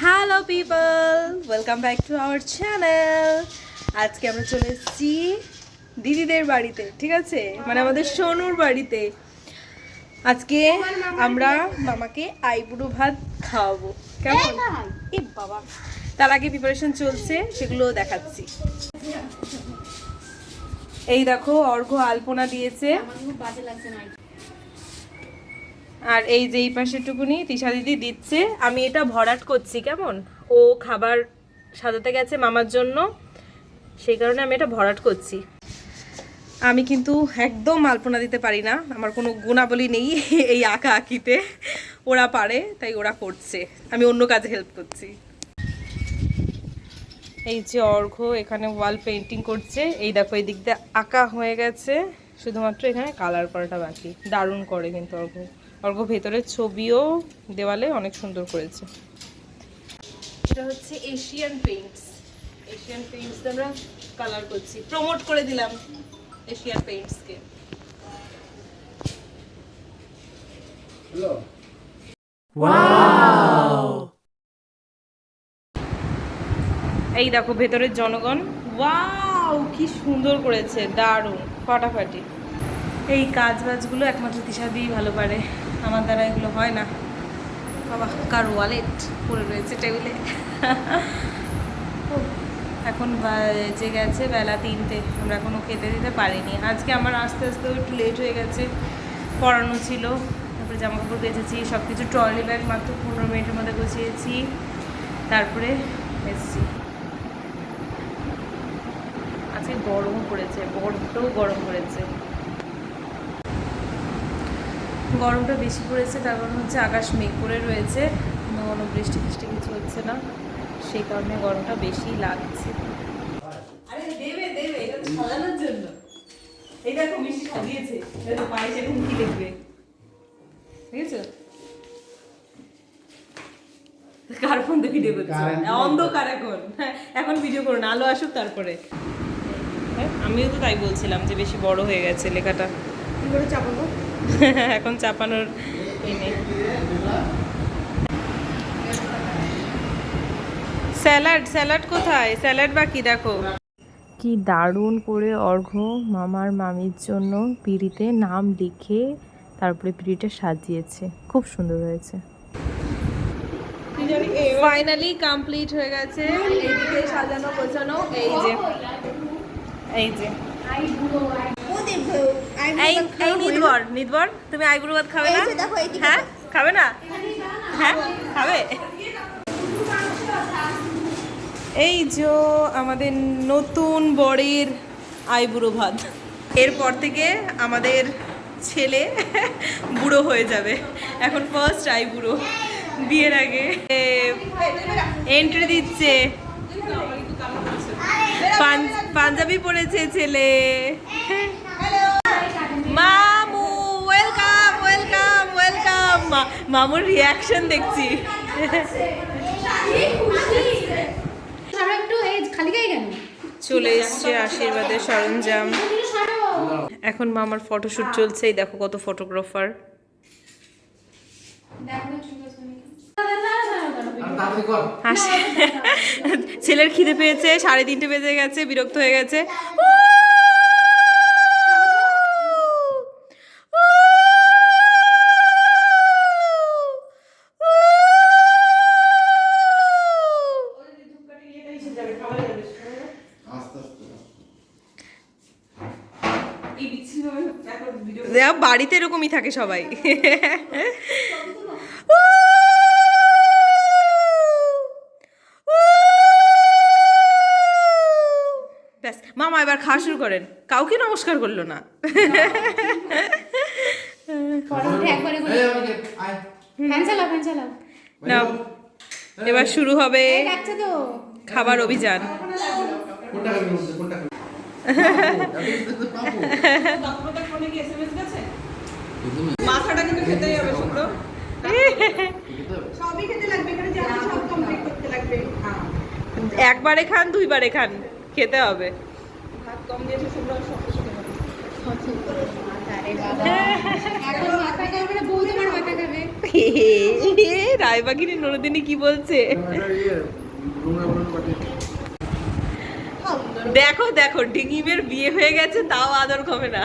Hello people welcome back to our channel আজকে আমরা চলে এসেছি দিদিদের বাড়িতে ঠিক আছে? মানে আমাদের সোনুর বাড়িতে। আজকে আমরা মামাকে আইবুড়ো ভাত খাওয়াবো। কেমন? এ বাবা। তার আগে প্রিপারেশন চলছে সেগুলো দেখাচ্ছি। এই দেখো অর্ঘ আলপনা দিয়েছে। আর এই যে এই পাশেরটুকুনি তিশা দিদি দিচ্ছে, আমি এটা ভরাট করছি, কেমন? ও খাবার সাজাতে গেছে মামার জন্য, সেই কারণে আমি এটা ভরাট করছি। আমি কিন্তু একদম আলপনা দিতে পারি না, আমার কোনো গুণাবলী নেই এই আঁকা আঁকিতে। ওরা পারে, তাই ওরা করছে। আমি অন্য কাজে হেল্প করছি। এই যে অর্ঘ, এখানে ওয়াল পেন্টিং করছে। এই দেখো, এই দিক দিয়ে আঁকা হয়ে গেছে। শুধুমাত্র এখানে কালার করাটা বাকি। দারুণ করে কিন্তু অর্ঘ্য অর্ঘ্য ভেতরের ছবিও দেওয়ালে অনেক সুন্দর করেছে। এটা হচ্ছে এশিয়ান পেইন্টস এশিয়ান পেইন্টস আমরা কালার করছি। প্রমোট করে দিলাম এশিয়ান পেইন্টসকে এই দেখো ভেতরের জনগণ। ওয়াও কি সুন্দর করেছে। দারুণ। ফাটাফাটি। এই কাজ বাজগুলো একমাত্র দিশা দিয়েই ভালো পারে। আমার দ্বারা এগুলো হয় না। বাবা, কার ওয়ালেট পড়ে রয়েছে টেবিলে এখন যে গেছে বেলা তিনটে। আমরা এখনও খেতে দিতে পারিনি। আজকে আমার আস্তে আস্তে একটু লেট হয়ে গেছে। পড়ানো ছিল। তারপরে জামা কাপড় বেঁচেছি সব কিছু ট্রলি ব্যাগ মাত্র পনেরো মিনিটের মধ্যে গুছিয়েছি। তারপরে এসছি। আজকে গরম পড়েছে বড্ড গরম পড়েছে। গরমটা বেশি পড়েছে তার কারণ হচ্ছে আকাশ মেঘ করে রয়েছে। কিন্তু কোনো বৃষ্টি ফৃষ্টি কিছু হচ্ছে না। সেই কারণে গরমটা বেশি লাগছে। আরে দেবে দেবে এটা সাজানোর জন্য। এই দেখো মিষ্টি সাজিয়েছে। পায়েস এখন কি লিখবে ঠিক আছে কার ফোন দিয়ে ভিডিও করছে। অন্ধকার এখন। হ্যাঁ, এখন ভিডিও করুন আলো আসুক তারপরে। হ্যাঁ, আমিও তো তাই বলছিলাম যে বেশি বড় হয়ে গেছে লেখাটা। কি করে চাপাবো? এখন চাপানোর স্যালাড স্যালাড কোথায়? স্যালাড বাকি দেখো। কি দারুণ করে অর্ঘ্য মামার মামির জন্য পিড়িতে নাম লিখে তারপরে পিড়িটা সাজিয়েছে। খুব সুন্দর হয়েছে। ফাইনালি কমপ্লিট হয়ে গেছে। এইদিকে সাজানো গোছানো এই যে এই যে। এই এই নিদবর নিদবর তুমি আইবুড়ো ভাত খাবে না? হ্যাঁ? খাবে না? হ্যাঁ? খাবে? এই যে আমাদের নতুন বরের আইবুড়ো ভাত। এরপর থেকে আমাদের ছেলে বুড়ো হয়ে যাবে। এখন ফার্স্ট আইবুড়ো বিয়ের আগে। এন্ট্রি দিচ্ছে। পাঞ্জাবি পরেছে ছেলে। মামু ওয়েলকাম ওয়েলকাম ওয়েলকাম মামুর রিয়াকশন দেখছি। চলে এসছে আশীর্বাদের সরঞ্জাম। এখন মামার ফটোশ্যুট চলছে এই দেখো কত ফটোগ্রাফার ছেলের খিদে পেয়েছে সাড়ে তিনটে বেজে গেছে বিরক্ত হয়ে গেছে আস্তে আস্তে দেখ, বাড়িতে এরকমই থাকে সবাই। ব্যাস মামা এবার খাওয়া শুরু করেন। কাউকে নমস্কার করল না। এবার শুরু হবে খাবার অভিযান। মাথাটা কিন্তু খেতেই হবে শুক্র সবই খেতে লাগবে এখানে যা সব কমপ্লিট করতে লাগবে একবারে খান দুইবারে খান খেতে হবে। ভাত কম দিয়েছে শুক্র সব কিছু রায়বাগিনী নরদিনী কি বলছে দেখো দেখো ডিঙিমের বিয়ে হয়ে গেছে তাও আদর কমে না।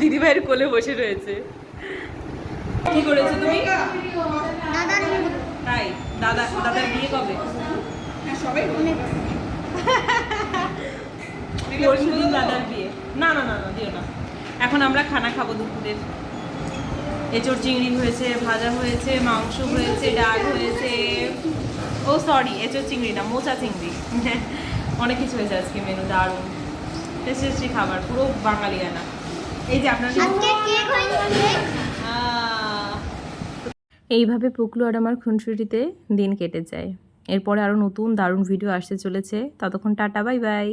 দিদিভাইয়ের কোলে বসে রয়েছে। কি করেছ তুমি? তাই? দাদা দাদার বিয়ে কবে? পরশু দিন দাদার বিয়ে। না না না না দিও না। এখন আমরা খানা খাব দুপুরের এঁচড় চিংড়ি হয়েছে ভাজা হয়েছে মাংস হয়েছে ডাল হয়েছে। ও সরি এঁচড় চিংড়ি না মোচা চিংড়ি। অনেক কিছু হয়েছে আজকে মেনু দারুণ। টেস্টি টেস্টি খাবার পুরো বাঙালি আনা। এই যে আপনার এইভাবে পুকলু আর আমার খুনসুটিতে দিন কেটে যায়। এরপরে আরও নতুন দারুণ ভিডিও আসতে চলেছে। ততক্ষণ টাটা বাই বাই।